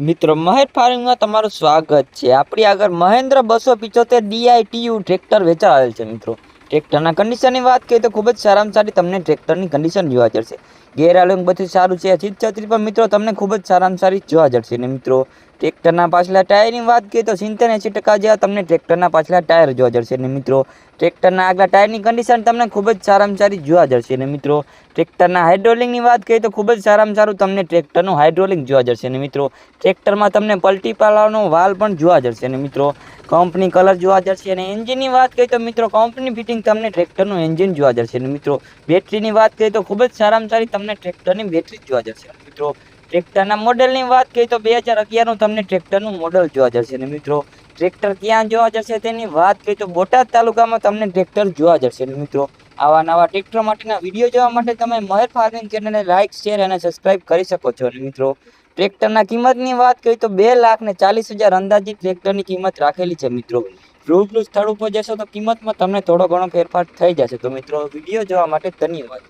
મિત્રો, મહેર ફાર્મિંગમાં તમારું સ્વાગત છે. આપણી આગળ મહેન્દ્ર બસો પિચોતેર ડીઆઈટીયુ ટ્રેક્ટર વેચાયેલ છે, મિત્રો. ટ્રેક્ટરના કન્ડિશનની વાત કરીએ તો ખૂબ જ સારામાં સારી તમને ટ્રેક્ટરની કન્ડિશન જોવા જશે ગેર આલોંગ બધું સારું છે છત્રી પણ, મિત્રો, તમને ખૂબ જ સારામાં સારી જોવા જશે ને, મિત્રો? ટ્રેક્ટરના પાછલા ટાયરની વાત કરીએ તો સિત્તેર એંસી ટકા જેવા તમને ટ્રેક્ટરના પાછલા ટાયર જોવા જશે ને મિત્રો. ટ્રેક્ટરના આગલા ટાયરની કન્ડિશન તમને ખૂબ જ સારામાં સારી જોવા જશે ને મિત્રો. ટ્રેક્ટરના હાઇડ્રોલિંગની વાત કરીએ તો ખૂબ જ સારામાં સારું તમને ટ્રેક્ટરનું હાઇડ્રોલિંગ જોવા જશે ને મિત્રો. ટ્રેક્ટરમાં તમને પલટી પાલાનો વાલ પણ જોવા જશે ને મિત્રો. કંપની કલર જોવા જશે અને એન્જિનની વાત કરીએ તો મિત્રો કંપની ફિટિંગ તમને ટ્રેક્ટરનું એન્જિન જોવા જશે ને મિત્રો. બેટરીની વાત કરીએ તો ખૂબ જ સારામાં સારી તમને ટ્રેક્ટરની બેટરી જોવા જશે મિત્રો. ટ્રેક્ટરના મોડલની વાત કરીએ તો બે હજાર અગિયારનું તમને ટ્રેક્ટરનું મોડલ જોવા જશે ને મિત્રો. ટ્રેક્ટર ક્યાં જોવા જશે તેની વાત કરીએ તો બોટાદ તાલુકામાં તમને ટ્રેક્ટર જોવા જશે ને મિત્રો. આવા નવા ટ્રેક્ટર માટેના વીડિયો જોવા માટે તમે મહેર ફાર્મિંગ ચેનલને લાઇક શેર અને સબસ્ક્રાઇબ કરી શકો છો અને મિત્રો. ટ્રેક્ટરના કિંમતની વાત કરીએ તો બે લાખ ને ચાલીસ હજાર અંદાજિત ટ્રેક્ટરની કિંમત રાખેલી છે મિત્રો. રૂબરૂ સ્થળ ઉપર જશો તો કિંમતમાં તમને થોડો ઘણો ફેરફાર થઈ જશે તો મિત્રો. વીડિયો જોવા માટે ધન્યવાદ.